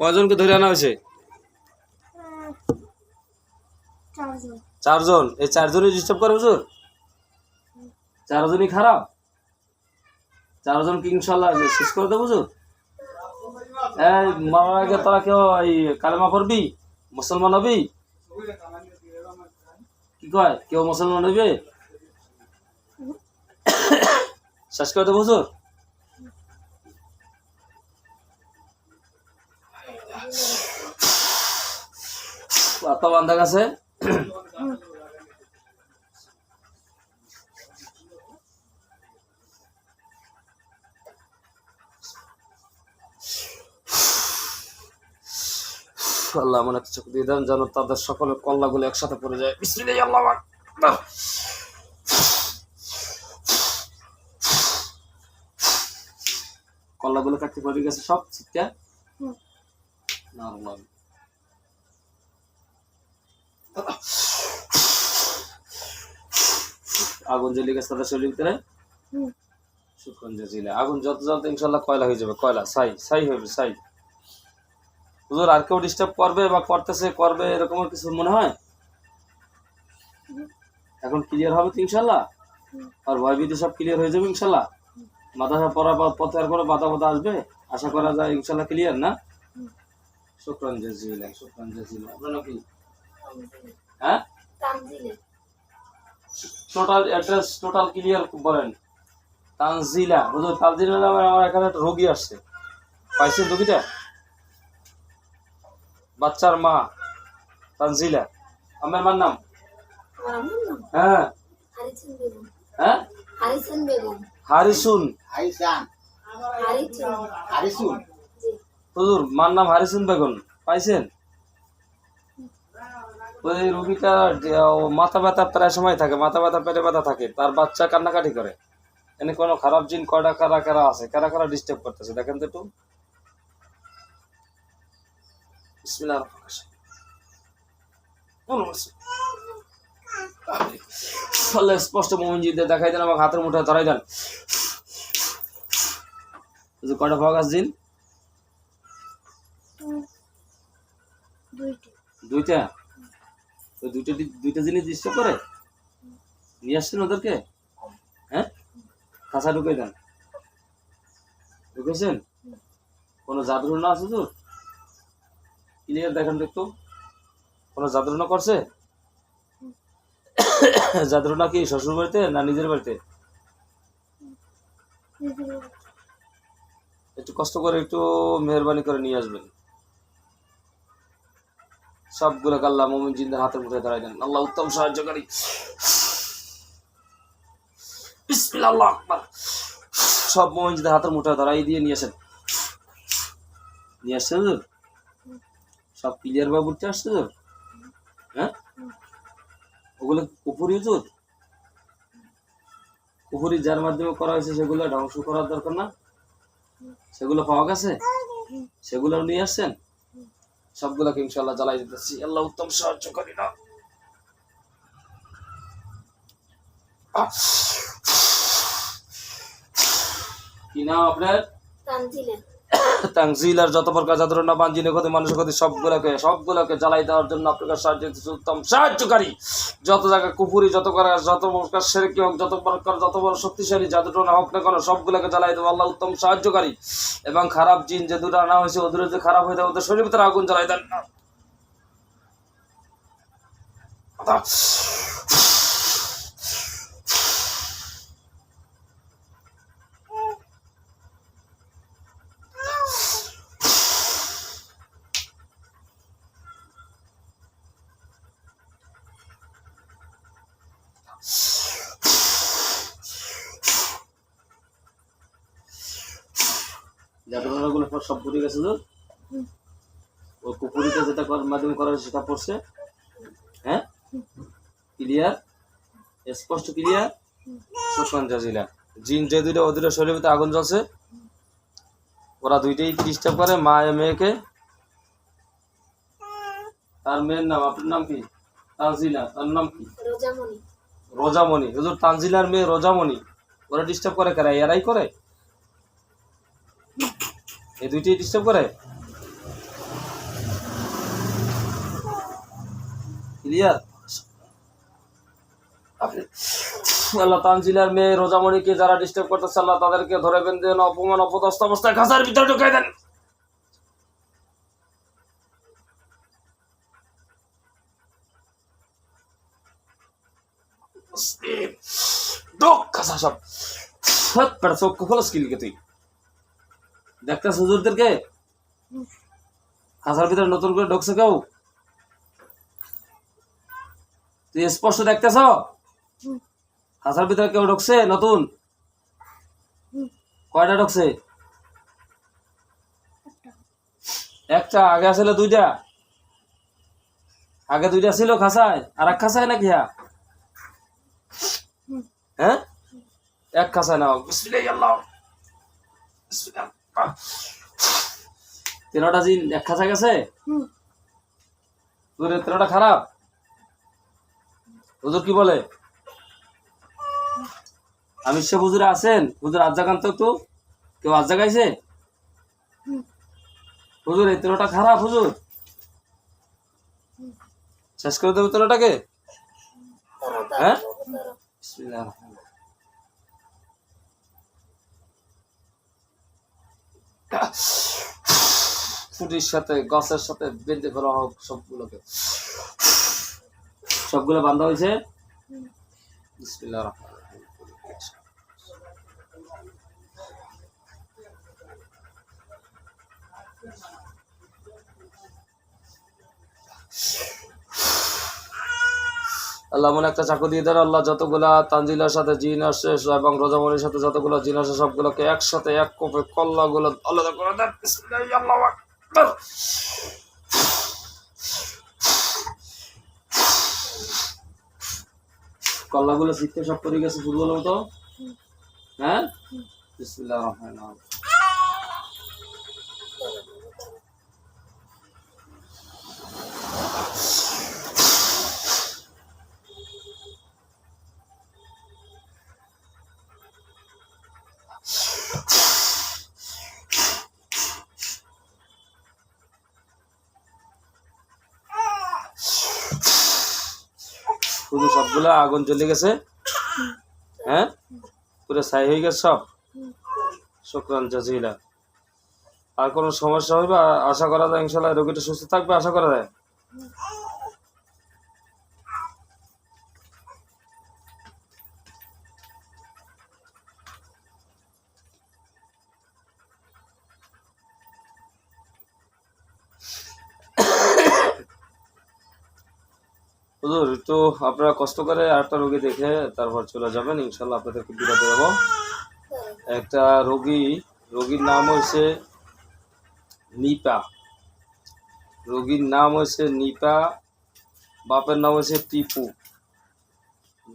কয়জনকে ধরে আনা হয়েছে? চারজন। এই চারজনই ডিস্টার্ব করে হুজুর? চারজনই খারাপ? চারজন কি ইনশাল্লাহ শেষ করে দেবো হুজুর? মারার আগে তোরা কেউ এই কালেমা করবি মুসলমান হবি? কি কয়? কেউ মুসলমান হইবে? শেষ করে দেবো হুজুর? আত্মা বান্ধা গেছে আল্লাহ মনে কিছু দিয়ে দেন যেন তাদের সকলের কল্লাগুলো একসাথে পড়ে যায়। বিসমিল্লাহ, আল্লাহ। কল্লাগুলো কাটতে পড়ে গেছে সব ছিটকা নরমাল আগুন জ্বলে গেছে তাদের শরীর ভিতরে শুকন জ্বলে। আগুন যত জ্বলতে ইনশাল্লাহ কয়লা হয়ে যাবে কয়লা ছাই ছাই হবে ছাই। হুজুর আর কেউ ডিস্টার্ব করবে বা করতেছে করবে এরকম কিছু মনে হয়? এখন ক্লিয়ার হবে তো ইনশাল্লাহ আর ভয় ভীতি সব ক্লিয়ার হয়ে যাবে ইনশাল্লাহ মাথা পড়া পথে আর কোনো বাধা বাধা আসবে? আশা করা যায় ইনশাল্লাহ ক্লিয়ার না? শুক্রান জাজিলা শুক্রান জাজিলা আপনার কি? হ্যাঁ? তানজিলে। টোটাল অ্যাড্রেস টোটাল ক্লিয়ার বলেন। তানজিলা হুজুর তানজিলা নামে আমার এখানে একটা রোগী আসছে। পাইছেন রোগীটা বাচ্চার মা তানজিলা। আমার মার নাম? আমার নাম? হ্যাঁ। হ্যাঁ? হারিসেন বেগম। হারিসুন। হারিসুন? হুজুর, মার নাম হারিসুন বেগম, পাইছেন? ওই রুগীটা মাথা ব্যথা প্রায় সময় থাকে, মাথা ব্যথা, পেটে ব্যথা থাকে, তার বাচ্চা কান্নাকাটি করে। এনে কোনো খারাপ জিন কয়টা, কারা কারা আছে? কারা কারা ডিস্টার্ব করতেছে? দেখেন তো একটু। স্পষ্ট মোমিনজিদের দেখাই দেন আমাকে হাতের মুঠে ধরাই দেন। কয়টা আছে জিন? দুইটা? দুইটা দুইটা জিনিস ডিস্টার্ব করে? নিয়ে আসছেন ওদেরকে? হ্যাঁ? কাঁচা ঢুকে দেন। ঢুকেছেন? কোনো জাদুরনা আছে তোর ক্লিয়ার দেখেন তো একটু কোনো জাদুরনা করছে? জাদুরনা কি শ্বশুর বাড়িতে না নিজের বাড়িতে। একটু কষ্ট করে একটু মেহরবানি করে নিয়ে আসবেন। সবগুলোকে আল্লাহ মোমিন জিন্দার হাতের মুঠে ধরাই দেন। আল্লাহ উত্তম সাহায্যকারী। আল্লাহু সব মোমিন জিন্দার হাতের মুঠে ধরাই দিয়ে নিয়ে আসেন। নিয়ে হুজুর সব ক্লিয়ার বা বুঝতে আসছে হুজুর হ্যাঁ? ওগুলো কুপুরি হুজুর কুপুরি যার মাধ্যমে করা হয়েছে সেগুলো ধ্বংস করার দরকার না। সেগুলো পাওয়া গেছে? সেগুলো নিয়ে আসছেন? সবগুলোকে ইনশাল্লাহ জ্বালাই দিতেছি। আল্লাহ উত্তম সাহায্য করি না। কি নাম আপনার? তাংজিলার যত প্রকার যাত্রা বাঞ্জিনে ক্ষতি মানুষের ক্ষতি সবগুলোকে সবগুলোকে জ্বালাই দেওয়ার জন্য আপনাকে সাহায্য উত্তম সাহায্যকারী। যত জায়গায় কুপুরি যত করা যত প্রকার সেরেকি হোক যত প্রকার যত বড় শক্তিশালী জাদুটনা হোক না কেন, সবগুলোকে জ্বালাই দেবো। আল্লাহ উত্তম সাহায্যকারী। এবং খারাপ জিন যে দুটো আনা হয়েছে, ওদের যে খারাপ হয়ে যায় ওদের শরীর ভিতরে আগুন জ্বালাই দেন না। সব পড়ে গেছে তো? ওই কুপুরিতে যেটা মাধ্যমে করা হয়েছে সেটা পড়ছে? হ্যাঁ? ক্লিয়ার স্পষ্ট ক্লিয়ার সুখান জাজিলা। জিন যে দুইটা ওদের শরীরের ভিতরে আগুন জ্বলছে ওরা দুইটাই ডিস্টার্ব করে মা মেয়েকে। তার মেয়ের নাম আপনার নাম কি? তানজিলা। তার নাম কি? রোজামণি। রোজামণি। হুজুর তানজিলার মেয়ে রোজামণি। ওরা ডিস্টার্ব করে কারা? এরাই করে? এই দুইটি ডিস্টার্ব করে? ক্লিয়ার আল্লাহ তানজিলার মেয়ে রোজামণিকে যারা ডিস্টার্ব করতেছে, আল্লাহ তাদেরকে ধরে বেঁধেন অপমান অপদস্ত অবস্থায় খাঁচার ভিতরে ঢুকাই দেন। দোক খাসা সব। হাত পেড়া চোখ খোলাস কিলিকে তুই? দেখতে হুজুরদেরকে? খাঁচার ভিতরে নতুন করে ঢুকছে কেউ? তুই স্পষ্ট দেখতেছ? খাঁচার ভিতরে কেউ ঢুকছে নতুন? কয়টা ঢুকছে? একটা, আগে আসলে দুইটা। আগে দুইটা ছিল খাঁচায়, আর এক খাঁচায় নাকি হ্যাঁ? হ্যাঁ? এক খাঁচায় নাও বিসমিল্লাহি আল্লাহ। জিন এক খাঁচা গেছে হুজুরের তেরোটা খারাপ? হুজুর কি বলে? আমি সে হুজুরে আছেন? হুজুর আজ জাগান তো একটু। কেউ আজ জাগাইছে? হুজুর এই তেরোটা খারাপ হুজুর। শেষ করে দেবো তেরোটাকে ধরো হ্যাঁ? ফুটির সাথে গাছের সাথে বেঁধে ফেলা হোক সবগুলোকে। সবগুলো বান্ধা হয়েছে? আল্লাহ মনে একটা চাকু দিয়ে দেন আল্লাহ যতগুলা তানজিলার সাথে জিন আসে এবং রোজামনির সাথে যতগুলো জিন আসে সবগুলোকে একসাথে এক কোপে কল্লাগুলো আলাদা করে দেন। কল্লাগুলো শিখতে সব করে গেছে ফুটবল মতো। হ্যাঁ? রহমানির সবগুলো আগুন জ্বলে গেছে। হ্যাঁ? পুরো ছাই হয়ে গেছে সব। শুক্রান জাজিলা। আর কোনো সমস্যা হইবে? আশা করা যায় ইনশাল্লাহ রোগীটা সুস্থ থাকবে? আশা করা যায়? হুজুর একটু আপনারা কষ্ট করে আরেকটা রোগী দেখে তারপর চলে যাবেন। ইনশাল্লাহ আপনাদেরকে বিরত দেবো। একটা রোগী, রোগীর নাম হয়েছে নিপা। রোগীর নাম হয়েছে নিপা, বাপের নাম হয়েছে টিপু।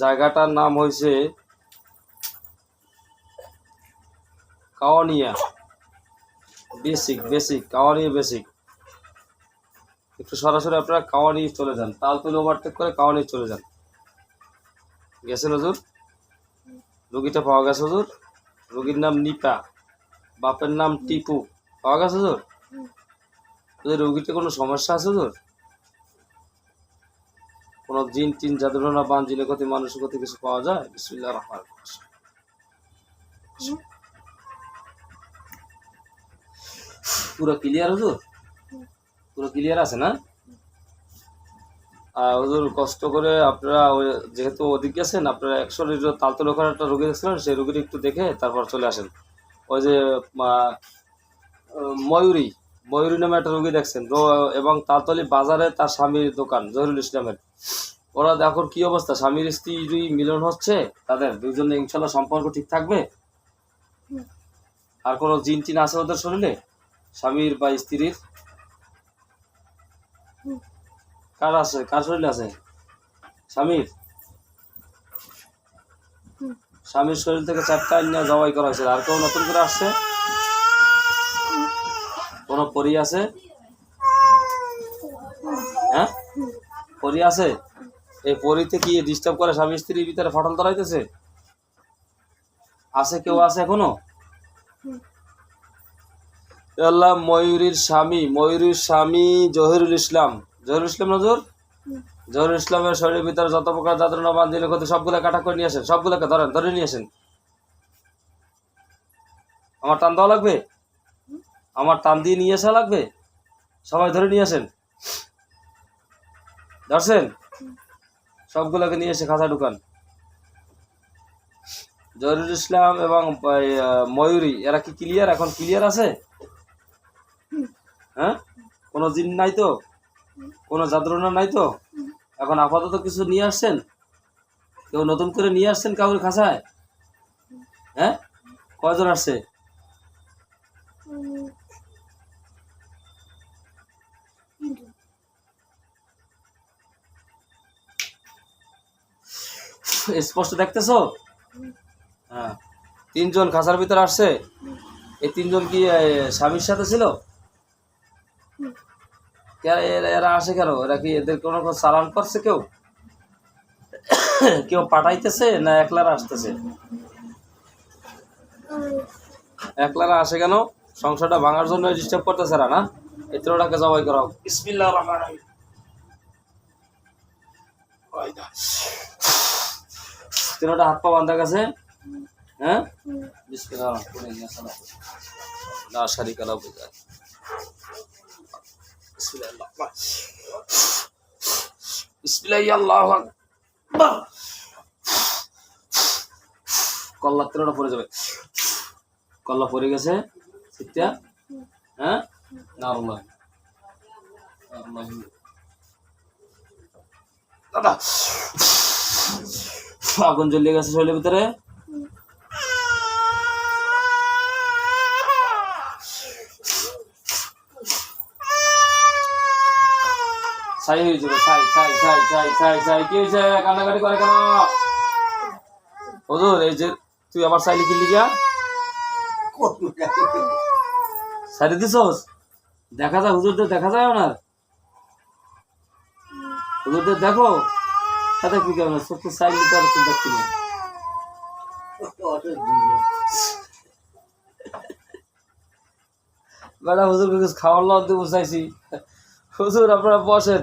জায়গাটার নাম হয়েছে কাওয়ানিয়া। বেসিক বেসিক, কাওয়ানিয়া বেসিক। একটু সরাসরি আপনারা কাওয়ানি চলে যান। তালতুল ওভারটেক করে কাওয়ানি চলে যান। গেছেন হুজুর রুগীটা পাওয়া গেছে হুজুর রুগীর নাম নিপা। বাপের নাম টিপু। পাওয়া গেছে হজুর রোগীতে কোনো সমস্যা আছে তোর কোনো জিন টিন জাদুটনা বান জিনের ক্ষতি, মানুষের ক্ষতি কিছু পাওয়া যায়? বিসমিল্লাহ রহমান পুরো ক্লিয়ার হুজুর পুরো ক্লিয়ার আছে না? আর হুজুর কষ্ট করে আপনারা যেহেতু ওদিকে আছেন আপনারা একশো তালতল ওখানে একটা রোগী দেখছিলেন সেই রোগীটা একটু দেখে তারপর চলে আসেন। ওই যে ময়ূরী ময়ূরী নামে একটা রোগী দেখছেন। এবং তালতলি বাজারে তার স্বামীর দোকান জহিরুল ইসলামের। ওরা এখন কি অবস্থা? স্বামীর স্ত্রী মিলন হচ্ছে তাদের দুজনে ইনশাল্লাহ সম্পর্ক ঠিক থাকবে? আর কোনো জিন টিন আছে ওদের শরীরে? স্বামীর বা স্ত্রীর? কার আছে? কার শরীর আছে? স্বামীর? স্বামীর শরীর থেকে চারটা নিয়ে জবাই করা হয়েছে। আর কেউ নতুন করে আসছে? কোনো পরি আছে? হ্যাঁ? পরি আছে? এই পরিতে কি ডিস্টার্ব করে স্বামী স্ত্রীর ভিতরে ফাটল ধরাইতেছে? আছে কেউ আছে এখনও? আল্লাহ ময়ূরীর স্বামী ময়ূরীর স্বামী জহিরুল ইসলাম। জহিরুল ইসলাম নজর জহুরুল ইসলামের শরীরের ভিতরে যত প্রকার যাত্রা দিলে ক্ষতি সবগুলো কাটা করে নিয়ে আসেন সবগুলোকে ধরেন ধরে নিয়ে আসেন। আমার টান দেওয়া লাগবে? আমার টান দিয়ে নিয়ে আসা লাগবে? সবাই ধরে নিয়ে আসেন। ধরছেন? সবগুলোকে নিয়ে এসে খাঁচা ঢুকান। জহুরুল ইসলাম এবং ময়ূরী এরা কি ক্লিয়ার এখন ক্লিয়ার আছে? হ্যাঁ? কোনো জিন নাই তো? কোনো যাত্রণা নাই তো? এখন আপাতত কিছু নিয়ে আসছেন? কেউ নতুন করে নিয়ে আসছেন কাউর খাঁচায়? হ্যাঁ? কয়জন আসছে? স্পষ্ট দেখতেছো? হ্যাঁ। তিনজন খাঁচার ভিতরে আসছে? এই তিনজন কি স্বামীর সাথে ছিল? এরা- আসে কেন? এরা কি এদের কোনো চালান করছে কেউ? কেউ পাঠাইতেছে না একলারা আসতেছে? একলারা আসে কেন? সংসারটা ভাঙার জন্য ডিস্টার্ব করতেছে এরা না? এই তোরাকে জবাই করাও। বিসমিল্লাহ রহমান রহিম। তিনোটা হাত পা বান্ধা গেছে হ্যাঁ? বিসমিল্লাহ রহমান শারিকা লাহু বিল বিসমিল্লাহ বিসমিল্লাহ আল্লাহু আকবার কল্লা তিনোটা পড়ে যাবে কল্লা পড়ে গেছে হ্যাঁ নারুল্লাহ দাদা আগুন জ্বলিয়ে গেছে শরীরের ভিতরে ছাই হয়ে যাবে ছাই ছাই ছাই ছাই ছাই ছাই কি হয়েছে? কান্নাকাটি করে কেন? হুজুর, এই যে তুই আবার ছাই লিখি লিখা সারি দিছস? দেখা যায়, হুজুরদের দেখা যায় ওনার? হুজুরদের দেখো? সাথে কি কেমন সত্যি সাইড দিতে আর তো দেখছি না হুজুর খাওয়ার লওয়ার দিয়ে বুঝাইছি। হুজুর, আপনারা বসেন।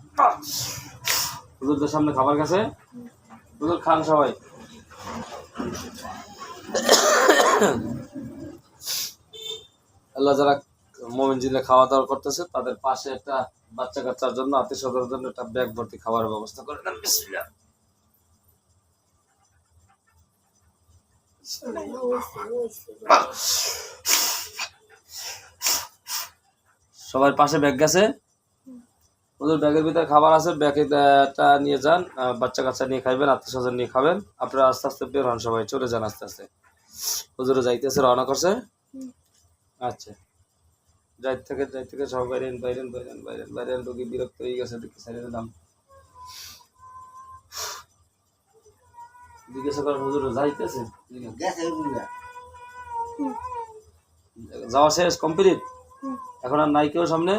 হুজুরদের সামনে খাবার কাছে হুজুর, খান সবাই। আল্লাহ যারা মোমিন জিনে খাওয়া দাওয়া করতেছে, তাদের পাশে একটা বাচ্চা কাচ্চার জন্য, আত্মীয় স্বজনের জন্য একটা ব্যাগ ভর্তি খাবারের ব্যবস্থা করে দেন। সবার পাশে ব্যাগ গেছে। ওদের ব্যাগের ভিতরে খাবার আছে ব্যাগটা নিয়ে যান বাচ্চা কাচ্চা নিয়ে খাইবেন আত্মীয় স্বজন নিয়ে খাবেন। আপনারা আস্তে আস্তে বের হন সবাই চলে যান আস্তে আস্তে। হুজুরে যাইতেছে রওনা করছে। আচ্ছা। যাই থেকে যাই থেকে সব বাইরেন বাইরেন বাইরেন বাইরেন বাইরেন রোগী বিরক্ত হয়ে গেছে দেখি সাইডে নাম জিজ্ঞাসা করেন হুজুর যাইতেছে? যাওয়া শেষ কমপ্লিট? এখন আর নাই কেউ সামনে?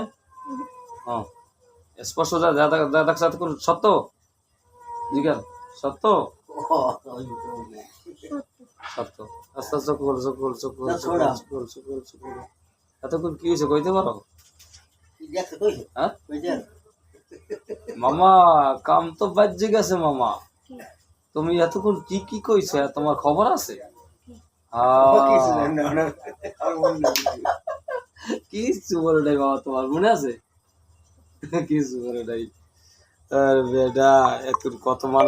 হ্যাঁ স্পষ্ট দেখ- সত্য? সত্য? সত্য। আস্তে আস্তে চোখ খোল চোখ খোল চোখ খোল চোখ খোল, চোখ খোল, চোখ খোল, এতক্ষণ কি হয়েছে কইতে পারো? হ্যাঁ? মামা কাম তো বাজ্যে গেছে মামা। তুমি এতক্ষণ কি কি কইছে? তোমার খবর আছে? কিছু বলে নাই বাবা তোমার মনে আছে? কিছু করে নাই আর বেটা এত কত মানুষ